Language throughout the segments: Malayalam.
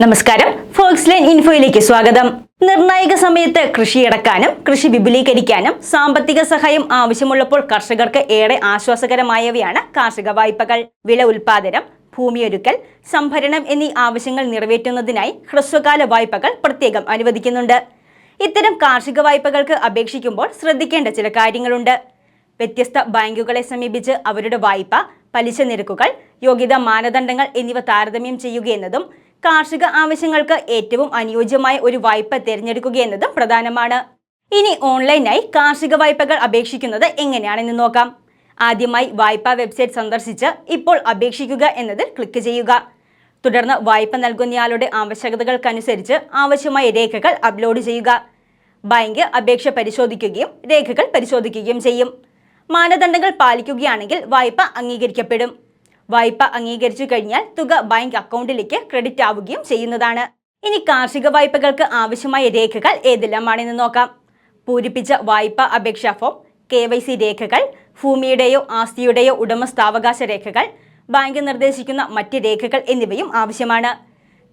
നമസ്കാരം. ഫോക്സ് ലൈൻ ഇൻഫോയിലേക്ക് സ്വാഗതം. നിർണായക സമയത്ത് കൃഷിയിടക്കാനും കൃഷി വിപുലീകരിക്കാനും സാമ്പത്തിക സഹായം ആവശ്യമുള്ളപ്പോൾ കർഷകർക്ക് ഏറെ ആശ്വാസകരമായവയാണ് കാർഷിക വായ്പകൾ. വിള ഉൽപാദനം ഭൂമിയൊരുക്കൽ സംഭരണം എന്നീ ആവശ്യങ്ങൾ നിറവേറ്റുന്നതിനായി ഹ്രസ്വകാല വായ്പകൾ പ്രത്യേകം അനുവദിക്കുന്നുണ്ട്. ഇത്തരം കാർഷിക വായ്പകൾക്ക് അപേക്ഷിക്കുമ്പോൾ ശ്രദ്ധിക്കേണ്ട ചില കാര്യങ്ങളുണ്ട്. വ്യത്യസ്ത ബാങ്കുകളെ സമീപിച്ച് അവരുടെ വായ്പ പലിശ നിരക്കുകൾ യോഗ്യതാ മാനദണ്ഡങ്ങൾ എന്നിവ താരതമ്യം ചെയ്യുകയെന്നതും കാർഷിക ആവശ്യങ്ങൾക്ക് ഏറ്റവും അനുയോജ്യമായ ഒരു വായ്പ തിരഞ്ഞെടുക്കുക എന്നതും പ്രധാനമാണ്. ഇനി ഓൺലൈനായി കാർഷിക വായ്പകൾ അപേക്ഷിക്കുന്നത് എങ്ങനെയാണെന്ന് നോക്കാം. ആദ്യമായി വായ്പാ വെബ്സൈറ്റ് സന്ദർശിച്ച് ഇപ്പോൾ അപേക്ഷിക്കുക എന്നതിൽ ക്ലിക്ക് ചെയ്യുക. തുടർന്ന് വായ്പ നൽകുന്നയാളുടെ ആവശ്യകതകൾക്കനുസരിച്ച് ആവശ്യമായ രേഖകൾ അപ്ലോഡ് ചെയ്യുക. ബാങ്ക് അപേക്ഷ പരിശോധിക്കുകയും രേഖകൾ പരിശോധിക്കുകയും ചെയ്യും. മാനദണ്ഡങ്ങൾ പാലിക്കുകയാണെങ്കിൽ വായ്പ അംഗീകരിക്കപ്പെടും. വായ്പ അംഗീകരിച്ചു കഴിഞ്ഞാൽ തുക ബാങ്ക് അക്കൗണ്ടിലേക്ക് ക്രെഡിറ്റ് ആവുകയും ചെയ്യുന്നതാണ്. ഇനി കാർഷിക വായ്പകൾക്ക് ആവശ്യമായ രേഖകൾ ഏതെല്ലാമാണെന്ന് നോക്കാം. പൂരിപ്പിച്ച വായ്പ അപേക്ഷാ ഫോം കെ വൈ സി രേഖകൾ ഭൂമിയുടെയോ ആസ്തിയുടെയോ ഉടമസ്ഥാവകാശ രേഖകൾ ബാങ്ക് നിർദ്ദേശിക്കുന്ന മറ്റ് രേഖകൾ എന്നിവയും ആവശ്യമാണ്.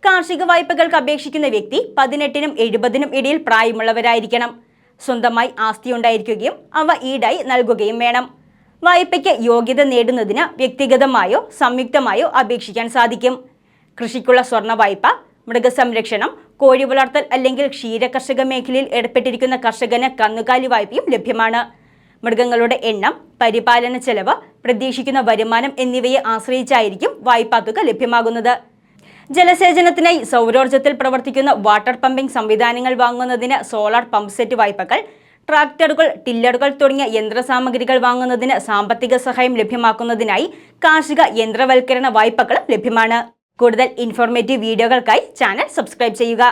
കാർഷിക വായ്പകൾക്ക് അപേക്ഷിക്കുന്ന വ്യക്തി പതിനെട്ടിനും എഴുപതിനും ഇടയിൽ പ്രായമുള്ളവരായിരിക്കണം. സ്വന്തമായി ആസ്തി ഉണ്ടായിരിക്കുകയും അവ ഈടായി നൽകുകയും വേണം. വായ്പയ്ക്ക് യോഗ്യത നേടുന്നതിന് വ്യക്തിഗതമായോ സംയുക്തമായോ അപേക്ഷിക്കാൻ സാധിക്കും. കൃഷിക്കുള്ള സ്വർണ വായ്പ മൃഗസംരക്ഷണം കോഴി വളർത്തൽ അല്ലെങ്കിൽ ക്ഷീരകർഷക മേഖലയിൽ ഏർപ്പെട്ടിരിക്കുന്ന കർഷകന് കന്നുകാലി വായ്പയും ലഭ്യമാണ്. മൃഗങ്ങളുടെ എണ്ണം പരിപാലന ചെലവ് പ്രതീക്ഷിക്കുന്ന വരുമാനം എന്നിവയെ ആശ്രയിച്ചായിരിക്കും വായ്പാ തുക ലഭ്യമാകുന്നത്. ജലസേചനത്തിനായി സൗരോർജത്തിൽ പ്രവർത്തിക്കുന്ന വാട്ടർ പമ്പിംഗ് സംവിധാനങ്ങൾ വാങ്ങുന്നതിന് സോളാർ പമ്പ് സെറ്റ് വായ്പകൾ ട്രാക്ടറുകൾ ടില്ലറുകൾ തുടങ്ങിയ യന്ത്രസാമഗ്രികൾ വാങ്ങുന്നതിന് സാമ്പത്തിക സഹായം ലഭ്യമാക്കുന്നതിനായി കാർഷിക യന്ത്രവൽക്കരണ വായ്പകളും ലഭ്യമാണ്. കൂടുതൽ ഇൻഫോർമേറ്റീവ് വീഡിയോകൾക്കായി ചാനൽ സബ്സ്ക്രൈബ് ചെയ്യുക.